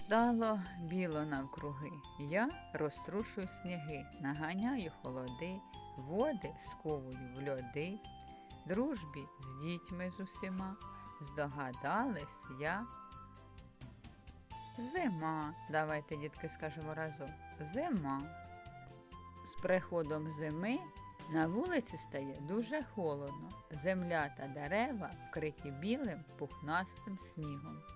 Стало біло навкруги, я розтрушую сніги, наганяю холоди, води сковую в льоди, дружбі з дітьми з усіма, здогадались я. Зима, давайте, дітки, скажемо разом. Зима. З приходом зими на вулиці стає дуже холодно. Земля та дерева вкриті білим пухнастим снігом.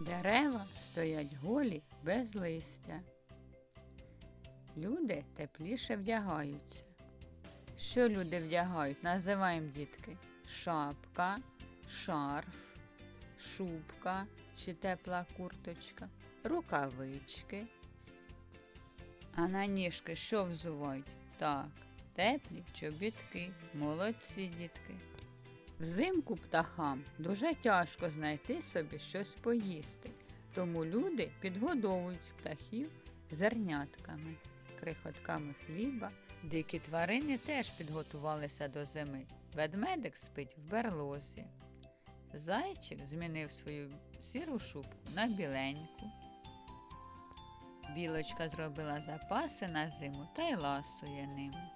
Дерева стоять голі без листя. Люди тепліше вдягаються. Що люди вдягають? Називаємо дітки шапка, шарф, шубка чи тепла курточка, рукавички. А на ніжки що взувають? Так, теплі чобітки, молодці дітки. Взимку птахам дуже тяжко знайти собі щось поїсти, тому люди підгодовують птахів зернятками, крихотками хліба. Дикі тварини теж підготувалися до зими. Ведмедик спить в берлозі. Зайчик змінив свою сіру шубку на біленьку. Білочка зробила запаси на зиму та й ласує ними.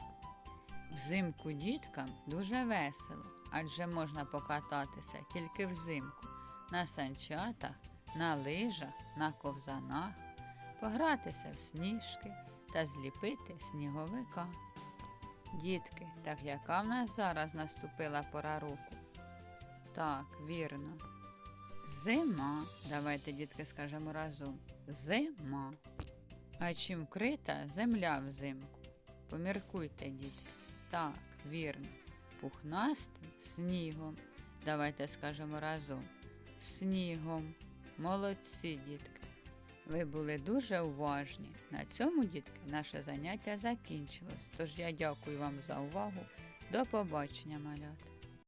Взимку діткам дуже весело, адже можна покататися тільки взимку на санчатах, на лижах, на ковзанах, погратися в сніжки та зліпити сніговика. Дітки, так яка в нас зараз наступила пора року? Так, вірно. Зима. Давайте, дітки, скажемо разом. Зима. А чим вкрита земля взимку? Поміркуйте, дітки. Так, вірно. Пухнастим снігом. Давайте скажемо разом. Снігом. Молодці, дітки. Ви були дуже уважні. На цьому, дітки, наше заняття закінчилось. Тож я дякую вам за увагу. До побачення, малята.